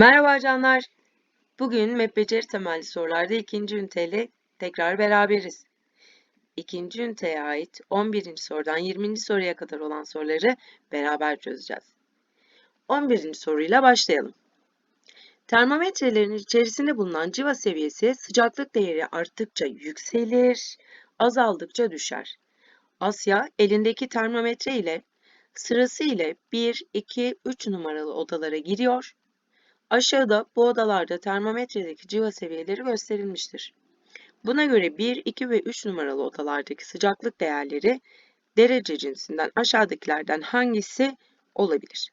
Merhaba canlar. Bugün MEP beceri temelli sorularda ikinci üniteyle tekrar beraberiz. İkinci üniteye ait 11. sorudan 20. soruya kadar olan soruları beraber çözeceğiz. 11. soruyla başlayalım. Termometrelerin içerisinde bulunan civa seviyesi sıcaklık değeri arttıkça yükselir, azaldıkça düşer. Asya elindeki termometre ile sırasıyla 1, 2, 3 numaralı odalara giriyor Aşağıda bu odalarda termometredeki civa seviyeleri gösterilmiştir. Buna göre 1, 2 ve 3 numaralı odalardaki sıcaklık değerleri derece cinsinden aşağıdakilerden hangisi olabilir?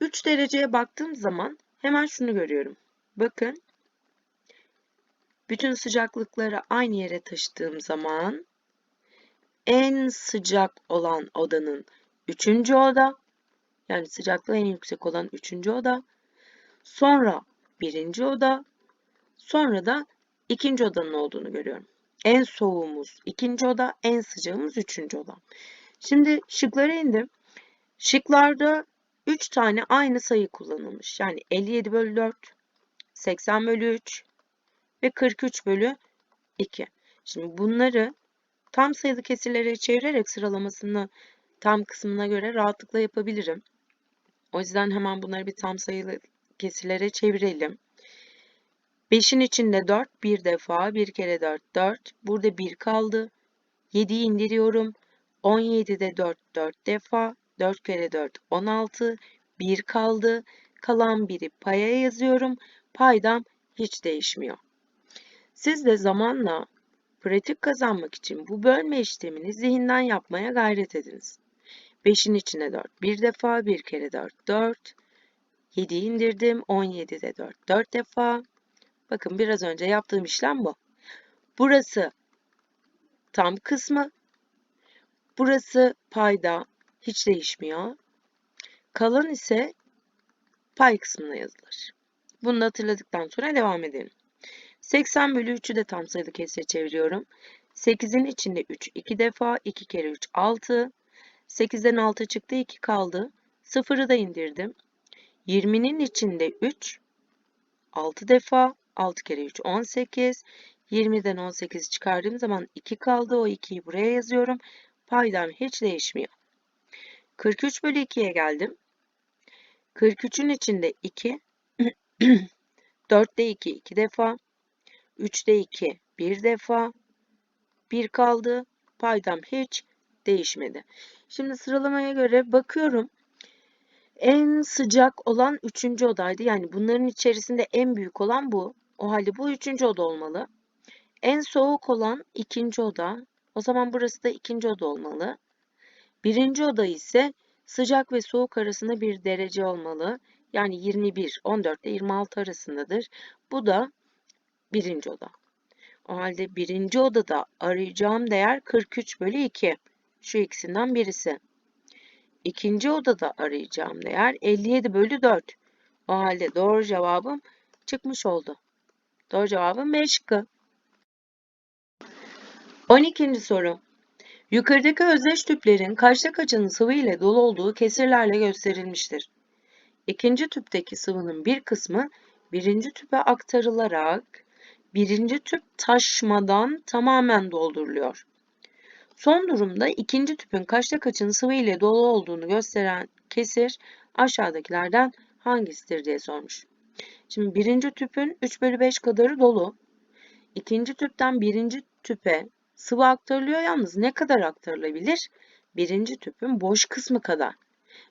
3 dereceye baktığım zaman hemen şunu görüyorum. Bakın bütün sıcaklıkları aynı yere taşıdığım zaman en sıcak olan odanın 3. oda yani sıcaklığı en yüksek olan 3. oda Sonra birinci oda, sonra da ikinci odanın olduğunu görüyorum. En soğuğumuz ikinci oda, en sıcağımız üçüncü oda. Şimdi şıklara indim. Şıklarda 3 tane aynı sayı kullanılmış. Yani 57 bölü 4, 80 bölü 3 ve 43 bölü 2. Şimdi bunları tam sayılı kesirlere çevirerek sıralamasını tam kısmına göre rahatlıkla yapabilirim. O yüzden hemen bunları bir tam sayılı kesirlere çevirelim. 5'in içinde 4 bir defa. 1 kere 4 4. Burada 1 kaldı. 7'yi indiriyorum. 17'de 4 4 defa. 4 kere 4 16. 1 kaldı. Kalan biri paya yazıyorum. Paydam hiç değişmiyor. Siz de zamanla pratik kazanmak için bu bölme işlemini zihinden yapmaya gayret ediniz. 5'in içine 4 bir defa, 1 kere 4 4, 7'yi indirdim. 17'de 4. 4 defa. Bakın biraz önce yaptığım işlem bu. Burası tam kısmı. Burası payda hiç değişmiyor. Kalan ise pay kısmına yazılır. Bunu da hatırladıktan sonra devam edelim. 80 bölü 3'ü de tam sayılı kesire çeviriyorum. 8'in içinde 3 2 defa. 2 kere 3 6. 8'den 6 çıktı 2 kaldı. 0'ı da indirdim. 20'nin içinde 3 6 defa 6 kere 3 18 20'den 18 çıkardığım zaman 2 kaldı. O 2'yi buraya yazıyorum. Paydam hiç değişmiyor. 43 bölü 2'ye geldim. 43'ün içinde 2 4'te 2 2 defa 3'te 2 1 defa 1 kaldı. Paydam hiç değişmedi. Şimdi sıralamaya göre bakıyorum. En sıcak olan üçüncü odaydı. Yani bunların içerisinde en büyük olan bu. O halde bu üçüncü oda olmalı. En soğuk olan ikinci oda. O zaman burası da ikinci oda olmalı. Birinci oda ise sıcak ve soğuk arasında bir derece olmalı. Yani 21, 14 ile 26 arasındadır. Bu da birinci oda. O halde birinci odada arayacağım değer 43 bölü 2. Şu ikisinden birisi. İkinci odada arayacağım değer 57 bölü 4. O halde doğru cevabım çıkmış oldu. Doğru cevabım B şıkkı. 12. soru. Yukarıdaki özdeş tüplerin kaçta kaçının sıvı ile dolu olduğu kesirlerle gösterilmiştir. İkinci tüpteki sıvının bir kısmı birinci tüpe aktarılarak birinci tüp taşmadan tamamen dolduruluyor. Son durumda ikinci tüpün kaçta kaçın sıvı ile dolu olduğunu gösteren kesir aşağıdakilerden hangisidir diye sormuş. Şimdi birinci tüpün 3 bölü 5 kadarı dolu. İkinci tüpten birinci tüpe sıvı aktarılıyor yalnız ne kadar aktarılabilir? Birinci tüpün boş kısmı kadar.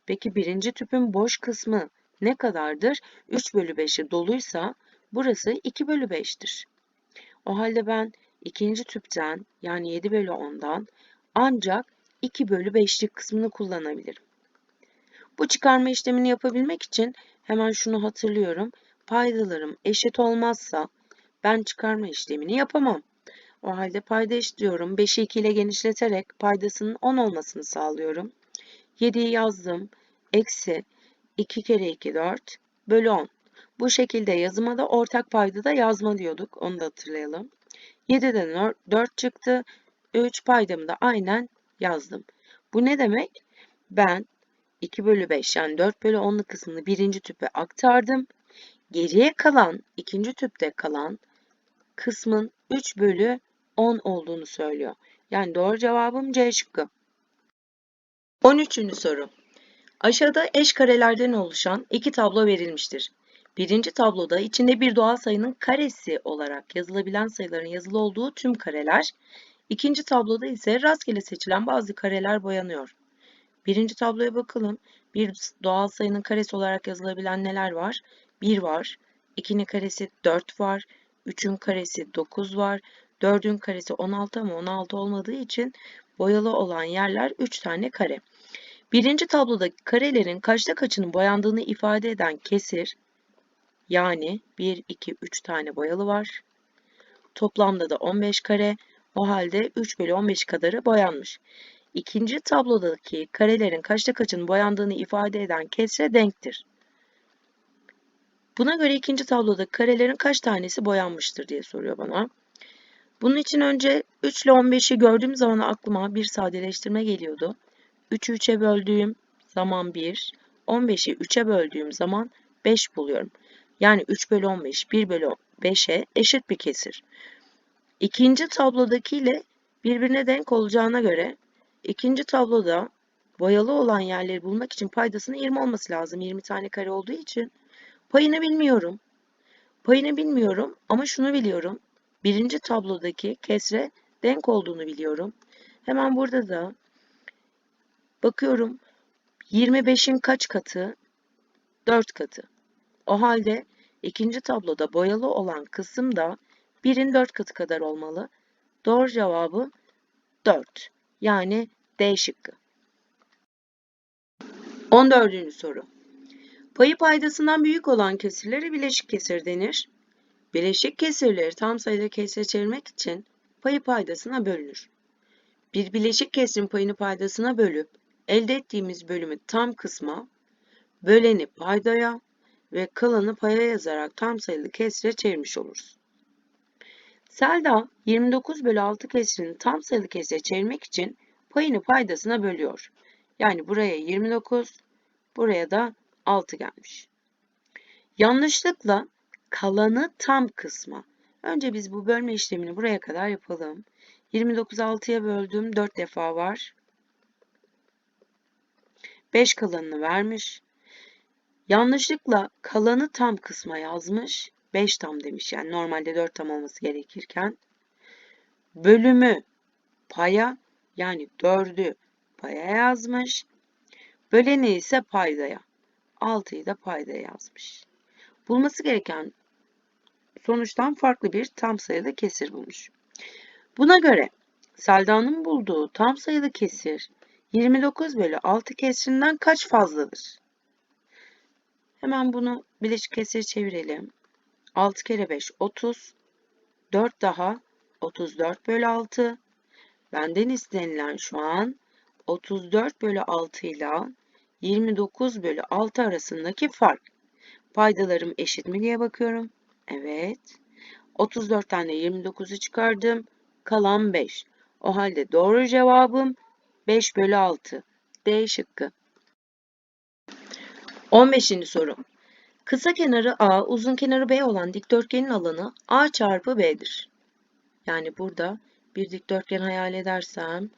Peki birinci tüpün boş kısmı ne kadardır? 3 bölü 5'i doluysa burası 2 bölü 5'tir. O halde ben ikinci tüpten yani 7 bölü 10'dan ancak 2 bölü 5'lik kısmını kullanabilirim. Bu çıkarma işlemini yapabilmek için hemen şunu hatırlıyorum. Paydalarım eşit olmazsa ben çıkarma işlemini yapamam. O halde payda eşitliyorum. 5'i 2 ile genişleterek paydasının 10 olmasını sağlıyorum. 7'yi yazdım. Eksi 2 kere 2 4 bölü 10. Bu şekilde yazıma da ortak payda da yazma diyorduk. Onu da hatırlayalım. 7'den 4 çıktı. 3 paydamı da aynen yazdım. Bu ne demek? Ben 2 bölü 5 yani 4 bölü 10'luk kısmını birinci tüpe aktardım. geriye kalan, ikinci tüpte kalan kısmın 3 bölü 10 olduğunu söylüyor. Yani doğru cevabım C şıkkı. 13. soru. Aşağıda eş karelerden oluşan iki tablo verilmiştir. Birinci tabloda içinde bir doğal sayının karesi olarak yazılabilen sayıların yazılı olduğu tüm kareler, ikinci tabloda ise rastgele seçilen bazı kareler boyanıyor. Birinci tabloya bakalım. Bir doğal sayının karesi olarak yazılabilen neler var? 1 var, 2'nin karesi 4 var, 3'ün karesi 9 var, 4'ün karesi 16 ama 16 olmadığı için boyalı olan yerler 3 tane kare. Birinci tablodaki karelerin kaçta kaçının boyandığını ifade eden kesir, yani 1, 2, 3 tane boyalı var. Toplamda da 15 kare, o halde 3 bölü 15 kadarı boyanmış. İkinci tablodaki karelerin kaçta kaçının boyandığını ifade eden kesre denktir. Buna göre ikinci tablodaki karelerin kaç tanesi boyanmıştır diye soruyor bana. Bunun için önce 3 ile 15'i gördüğüm zaman aklıma bir sadeleştirme geliyordu. 3'ü 3'e böldüğüm zaman 1, 15'i 3'e böldüğüm zaman 5 buluyorum. Yani 3 bölü 15, 1 bölü 5'e eşit bir kesir. İkinci tablodaki ile birbirine denk olacağına göre ikinci tabloda boyalı olan yerleri bulmak için paydasının 20 olması lazım. 20 tane kare olduğu için. Payını bilmiyorum. Payını bilmiyorum ama şunu biliyorum. Birinci tablodaki kesre denk olduğunu biliyorum. Hemen burada da bakıyorum 25'in kaç katı? 4 katı. O halde ikinci tabloda boyalı olan kısım da 1'in 4 katı kadar olmalı. Doğru cevabı 4. Yani D şıkkı. 14. soru. Payı paydasından büyük olan kesirlere bileşik kesir denir. Bileşik kesirleri tam sayıda kesire çevirmek için payı paydasına bölünür. Bir bileşik kesirin payını paydasına bölüp elde ettiğimiz bölümü tam kısma, böleni paydaya ve kalanı paya yazarak tam sayılı kesire çevirmiş oluruz. Selda 29 bölü 6 kesirini tam sayılı kesire çevirmek için payını paydasına bölüyor. Yani buraya 29, buraya da 6 gelmiş. Yanlışlıkla kalanı tam kısma. Önce biz bu bölme işlemini buraya kadar yapalım. 29 6'ya böldüm. 4 defa var. 5 kalanını vermiş. Yanlışlıkla kalanı tam kısma yazmış. 5 tam demiş. Yani normalde 4 tam olması gerekirken. Bölümü paya yani 4'ü paya yazmış. Böleni ise paydaya. 6'yı da paydaya yazmış. Bulması gereken sonuçtan farklı bir tam sayılı kesir bulmuş. Buna göre Selda'nın bulduğu tam sayılı kesir 29 bölü 6 kesirinden kaç fazladır? Hemen bunu bileşik kesir çevirelim. 6 kere 5 30. 4 daha 34 bölü 6. Benden istenilen şu an 34 bölü 6 ile 29 bölü 6 arasındaki fark. Paydalarım eşit mi diye bakıyorum. Evet. 34 tane 29'u çıkardım. Kalan 5. O halde doğru cevabım 5 bölü 6. D şıkkı. 15. soru. Kısa kenarı A, uzun kenarı B olan dikdörtgenin alanı A çarpı B'dir. Yani burada bir dikdörtgen hayal edersem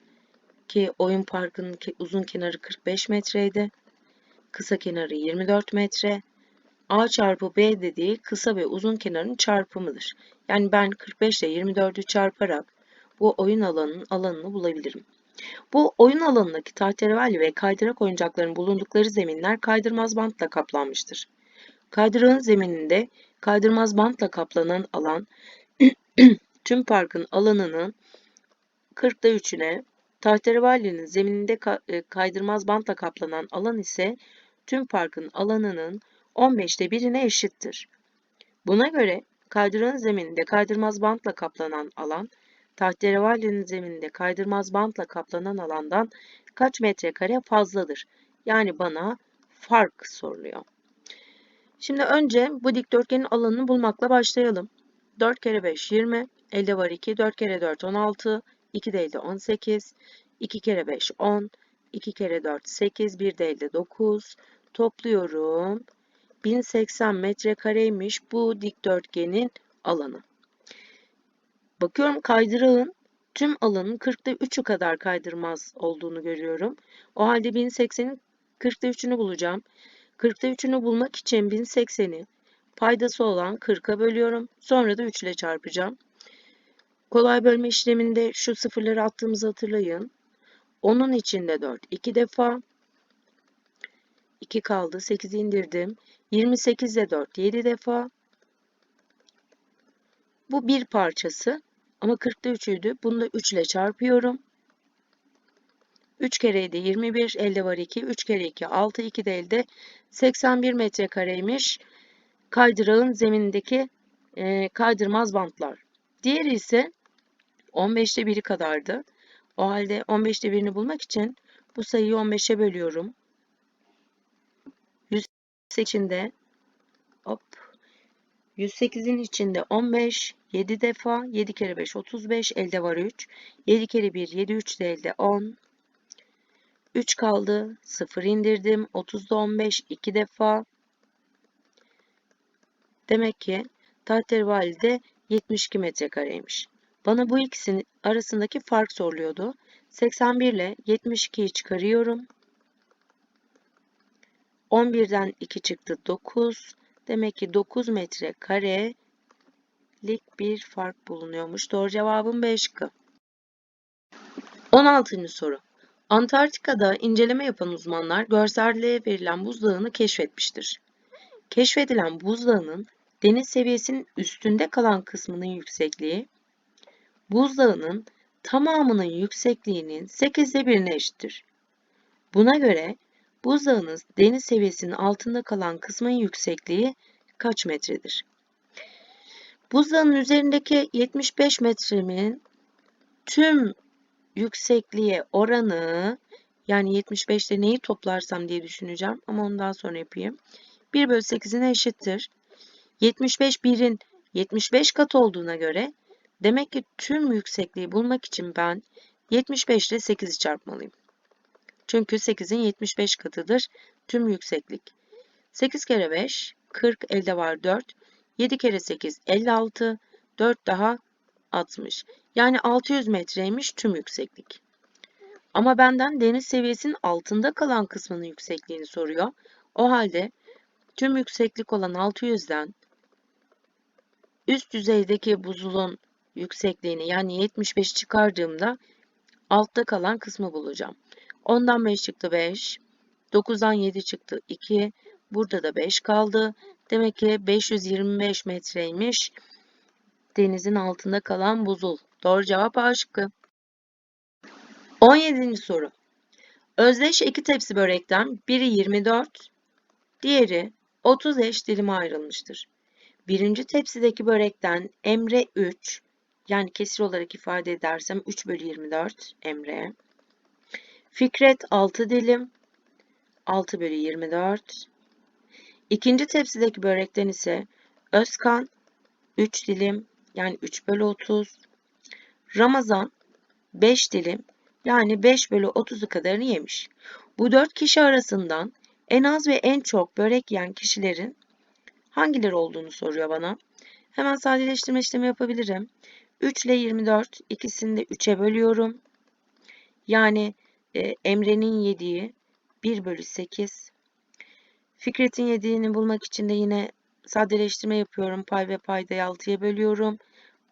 ki oyun parkının uzun kenarı 45 metreydi. Kısa kenarı 24 metre. A çarpı B dediği kısa ve uzun kenarın çarpımıdır. Yani ben 45 ile 24'ü çarparak bu oyun alanının alanını bulabilirim. Bu oyun alanındaki tahterevalli ve kaydırak oyuncakların bulundukları zeminler kaydırmaz bantla kaplanmıştır. Kaydırağın zemininde kaydırmaz bantla kaplanan alan tüm parkın alanının 40'da 3'üne, tahterevallinin zemininde e, kaydırmaz bantla kaplanan alan ise tüm parkın alanının 15'te 1'ine eşittir. Buna göre kaydırağın zemininde kaydırmaz bantla kaplanan alan, tahterevallenin zemininde kaydırmaz bantla kaplanan alandan kaç metrekare fazladır? Yani bana fark soruluyor. Şimdi önce bu dikdörtgenin alanını bulmakla başlayalım. 4 kere 5 20, elde var 2, 4 kere 4 16, 2 de elde 18, 2 kere 5 10, 2 kere 4 8, 1 de elde 9. Topluyorum. 1080 metrekareymiş bu dikdörtgenin alanı. Bakıyorum kaydırağın tüm alanın 40'ta 3'ü kadar kaydırmaz olduğunu görüyorum. O halde 1080'in 40'ta 3'ünü bulacağım. 40'ta 3'ünü bulmak için 1080'i paydası olan 40'a bölüyorum. Sonra da 3 ile çarpacağım. Kolay bölme işleminde şu sıfırları attığımızı hatırlayın. Onun içinde 4 2 defa. 2 kaldı. 8'i indirdim. 28 ile 4 7 defa. Bu bir parçası. Ama 40'ta 3'üydü. Bunu da 3 ile çarpıyorum. 3 kere 7 21. Elde var 2. 3 kere 2 6. 2 de elde 81 metrekareymiş. Kaydırağın zemindeki e, kaydırmaz bantlar. Diğeri ise 15'te 1'i kadardı. O halde 15'te 1'ini bulmak için bu sayıyı 15'e bölüyorum. 100 içinde 108'in içinde 15 7 defa 7 kere 5 35 elde var 3 7 kere 1 7 3 de elde 10 3 kaldı 0 indirdim 30'da 15 2 defa demek ki tahteri valide 72 metrekareymiş. Bana bu ikisinin arasındaki fark soruluyordu. 81 ile 72'yi çıkarıyorum. 11'den 2 çıktı 9. Demek ki 9 metre karelik bir fark bulunuyormuş. Doğru cevabım B şıkkı. 16. soru. Antarktika'da inceleme yapan uzmanlar görselde verilen buzdağını keşfetmiştir. Keşfedilen buzdağının deniz seviyesinin üstünde kalan kısmının yüksekliği buzdağının tamamının yüksekliğinin 8'de birine eşittir. Buna göre buzdağının deniz seviyesinin altında kalan kısmın yüksekliği kaç metredir? Buzdağının üzerindeki 75 metremin tüm yüksekliğe oranı yani 75'te neyi toplarsam diye düşüneceğim ama ondan sonra yapayım. 1 bölü 8'ine eşittir. 75 1'in 75 kat olduğuna göre demek ki tüm yüksekliği bulmak için ben 75 ile 8'i çarpmalıyım. Çünkü 8'in 75 katıdır tüm yükseklik. 8 kere 5 40 elde var 4. 7 kere 8 56 4 daha 60. Yani 600 metreymiş tüm yükseklik. Ama benden deniz seviyesinin altında kalan kısmının yüksekliğini soruyor. O halde tüm yükseklik olan 600'den üst yüzeydeki buzulun yüksekliğini yani 75 çıkardığımda altta kalan kısmı bulacağım. 10'dan 5 çıktı 5. 9'dan 7 çıktı 2. Burada da 5 kaldı. Demek ki 525 metreymiş denizin altında kalan buzul. Doğru cevap A şıkkı. 17. soru. Özdeş iki tepsi börekten biri 24, diğeri 30 eş dilime ayrılmıştır. Birinci tepsideki börekten Emre 3, yani kesir olarak ifade edersem 3 bölü 24 Emre. Fikret 6 dilim, 6 bölü 24. İkinci tepsideki börekten ise Özkan 3 dilim, yani 3 bölü 30. Ramazan 5 dilim, yani 5 bölü 30'u kadarını yemiş. Bu 4 kişi arasından en az ve en çok börek yiyen kişilerin hangileri olduğunu soruyor bana. Hemen sadeleştirme işlemi yapabilirim. 3 ile 24 ikisini de 3'e bölüyorum. Yani e, Emre'nin yediği 1 bölü 8. Fikret'in yediğini bulmak için de yine sadeleştirme yapıyorum. Pay ve paydayı 6'ya bölüyorum.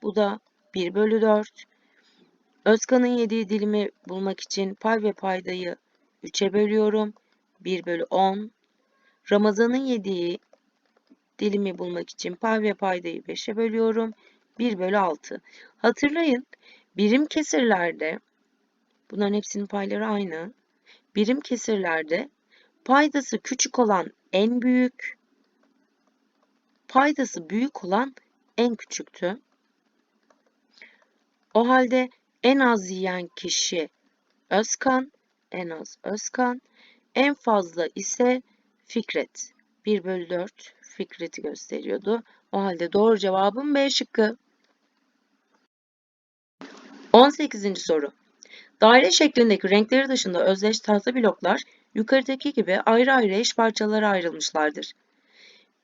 Bu da 1 bölü 4. Özkan'ın yediği dilimi bulmak için pay ve paydayı 3'e bölüyorum. 1 bölü 10. Ramazan'ın yediği dilimi bulmak için pay ve paydayı 5'e bölüyorum. 1 bölü 6. Hatırlayın birim kesirlerde bunların hepsinin payları aynı. Birim kesirlerde paydası küçük olan en büyük, paydası büyük olan en küçüktü. O halde en az yiyen kişi Özkan, en az Özkan, en fazla ise Fikret. 1 bölü 4 Fikret'i gösteriyordu. O halde doğru cevabım B şıkkı. 18. soru. Daire şeklindeki renkleri dışında özdeş tahta bloklar yukarıdaki gibi ayrı ayrı eş parçalara ayrılmışlardır.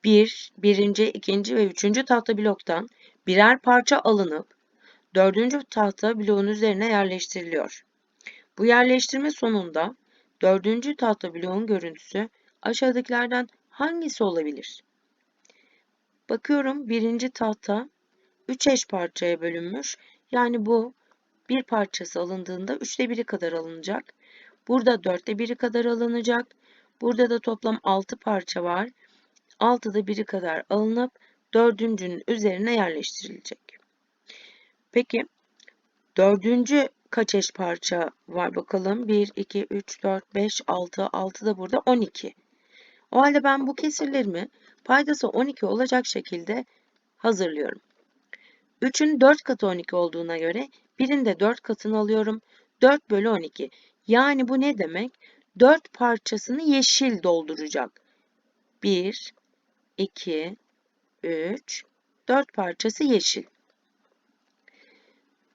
bir, birinci, ikinci ve üçüncü tahta bloktan birer parça alınıp dördüncü tahta bloğun üzerine yerleştiriliyor. Bu yerleştirme sonunda dördüncü tahta bloğun görüntüsü aşağıdakilerden hangisi olabilir? Bakıyorum birinci tahta 3 eş parçaya bölünmüş. Yani bu bir parçası alındığında üçte biri kadar alınacak. Burada dörtte biri kadar alınacak. Burada da toplam 6 parça var. 6'da biri kadar alınıp dördüncünün üzerine yerleştirilecek. Peki dördüncü kaç eş parça var bakalım? 1, 2, 3, 4, 5, 6, 6 da burada 12. O halde ben bu kesirlerimi paydası 12 olacak şekilde hazırlıyorum. 3'ün 4 katı 12 olduğuna göre birin de 4 katını alıyorum. 4 bölü 12. Yani bu ne demek? 4 parçasını yeşil dolduracak. 1, 2, 3, 4 parçası yeşil.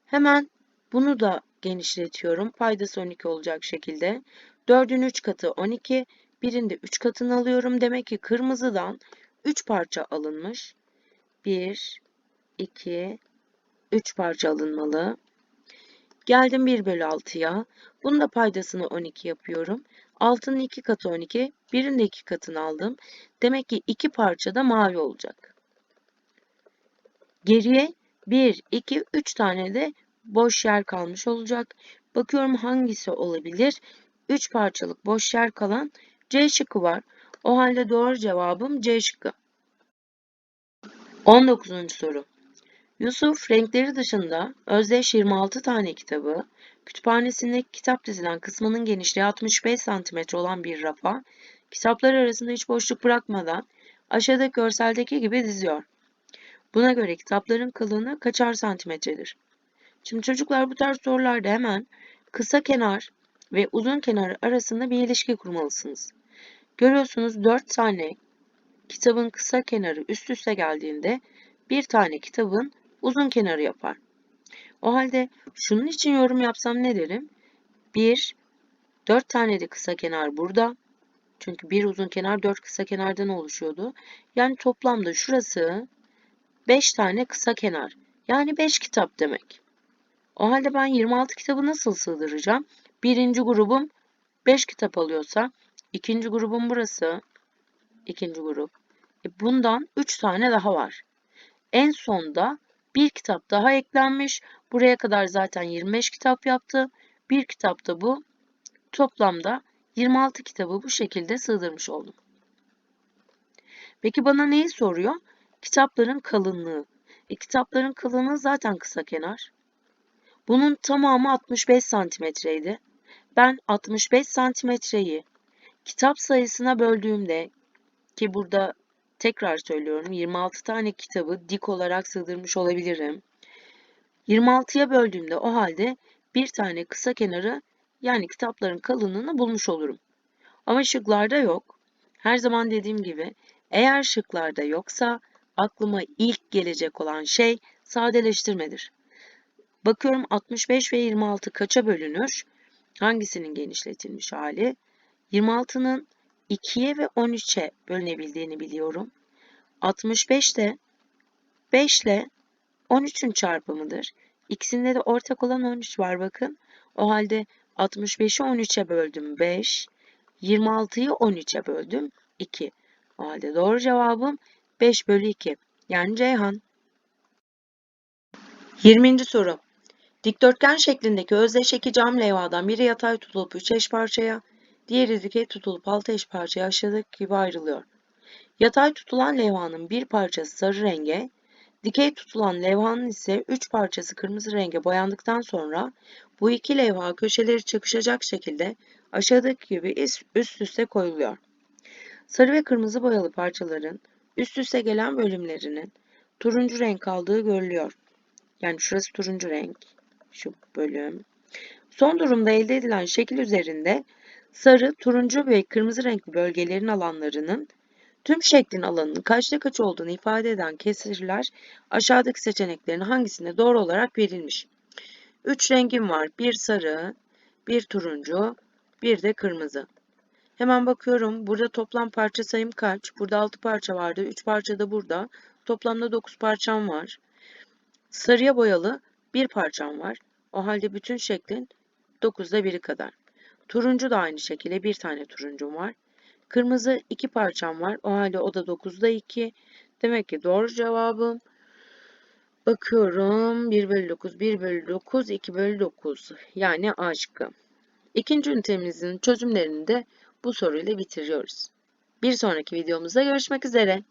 Hemen bunu da genişletiyorum. Paydası 12 olacak şekilde. 4'ün 3 katı 12. Birinde 3 katını alıyorum. Demek ki kırmızıdan 3 parça alınmış. 1, 2, 3 parça alınmalı. Geldim 1 bölü 6'ya. Bunun da paydasını 12 yapıyorum. 6'nın 2 katı 12. Birin de 2 katını aldım. Demek ki 2 parça da mavi olacak. Geriye 1, 2, 3 tane de boş yer kalmış olacak. Bakıyorum hangisi olabilir? 3 parçalık boş yer kalan C şıkkı var. O halde doğru cevabım C şıkkı. 19. soru. Yusuf renkleri dışında özdeş 26 tane kitabı, kütüphanesindeki kitap dizilen kısmının genişliği 65 cm olan bir rafa, kitaplar arasında hiç boşluk bırakmadan aşağıdaki görseldeki gibi diziyor. Buna göre kitapların kalınlığı kaçar santimetredir? Şimdi çocuklar bu tarz sorularda hemen kısa kenar ve uzun kenar arasında bir ilişki kurmalısınız. Görüyorsunuz 4 tane kitabın kısa kenarı üst üste geldiğinde bir tane kitabın uzun kenarı yapar. O halde şunun için yorum yapsam ne derim? 1, 4 tane de kısa kenar burada. Çünkü bir uzun kenar 4 kısa kenardan oluşuyordu. Yani toplamda şurası 5 tane kısa kenar. Yani 5 kitap demek. O halde ben 26 kitabı nasıl sığdıracağım? Birinci grubum 5 kitap alıyorsa, ikinci grubum burası, ikinci grup. E bundan 3 tane daha var. En sonda bir kitap daha eklenmiş. Buraya kadar zaten 25 kitap yaptı. Bir kitap da bu. Toplamda 26 kitabı bu şekilde sığdırmış oldum. Peki bana neyi soruyor? Kitapların kalınlığı. E, kitapların kalınlığı zaten kısa kenar. Bunun tamamı 65 santimetreydi. Ben 65 santimetreyi kitap sayısına böldüğümde ki burada tekrar söylüyorum 26 tane kitabı dik olarak sığdırmış olabilirim. 26'ya böldüğümde o halde bir tane kısa kenarı yani kitapların kalınlığını bulmuş olurum. Ama şıklarda yok. Her zaman dediğim gibi eğer şıklarda yoksa aklıma ilk gelecek olan şey sadeleştirmedir. Bakıyorum 65 ve 26 kaça bölünür? Hangisinin genişletilmiş hali? 26'nın 2'ye ve 13'e bölünebildiğini biliyorum. 65 de 5 ile 13'ün çarpımıdır. İkisinde de ortak olan 13 var bakın. O halde 65'i 13'e böldüm 5. 26'yı 13'e böldüm 2. O halde doğru cevabım 5 bölü 2. Yani Ceyhan. 20. soru. Dikdörtgen şeklindeki özdeş iki cam levhadan biri yatay tutulup 3 eş parçaya, diğeri dikey tutulup 6 eş parçaya aşağıdaki gibi ayrılıyor. Yatay tutulan levhanın bir parçası sarı renge, dikey tutulan levhanın ise 3 parçası kırmızı renge boyandıktan sonra bu iki levha köşeleri çakışacak şekilde aşağıdaki gibi üst üste koyuluyor. Sarı ve kırmızı boyalı parçaların üst üste gelen bölümlerinin turuncu renk aldığı görülüyor. Yani şurası turuncu renk, şu bölüm. Son durumda elde edilen şekil üzerinde sarı, turuncu ve kırmızı renkli bölgelerin alanlarının tüm şeklin alanının kaçta kaç olduğunu ifade eden kesirler aşağıdaki seçeneklerin hangisinde doğru olarak verilmiş. Üç rengim var. Bir sarı, bir turuncu, bir de kırmızı. Hemen bakıyorum. Burada toplam parça sayım kaç? Burada 6 parça vardı. 3 parça da burada. Toplamda 9 parçam var. Sarıya boyalı bir parçam var. O halde bütün şeklin 9'da 1'i kadar. Turuncu da aynı şekilde bir tane turuncum var. Kırmızı iki parçam var. O halde o da 9'da 2. Demek ki doğru cevabım bakıyorum 1 bölü 9, 1 bölü 9, 2 bölü 9. Yani A. İkinci ünitemizin çözümlerini de bu soruyla bitiriyoruz. Bir sonraki videomuzda görüşmek üzere.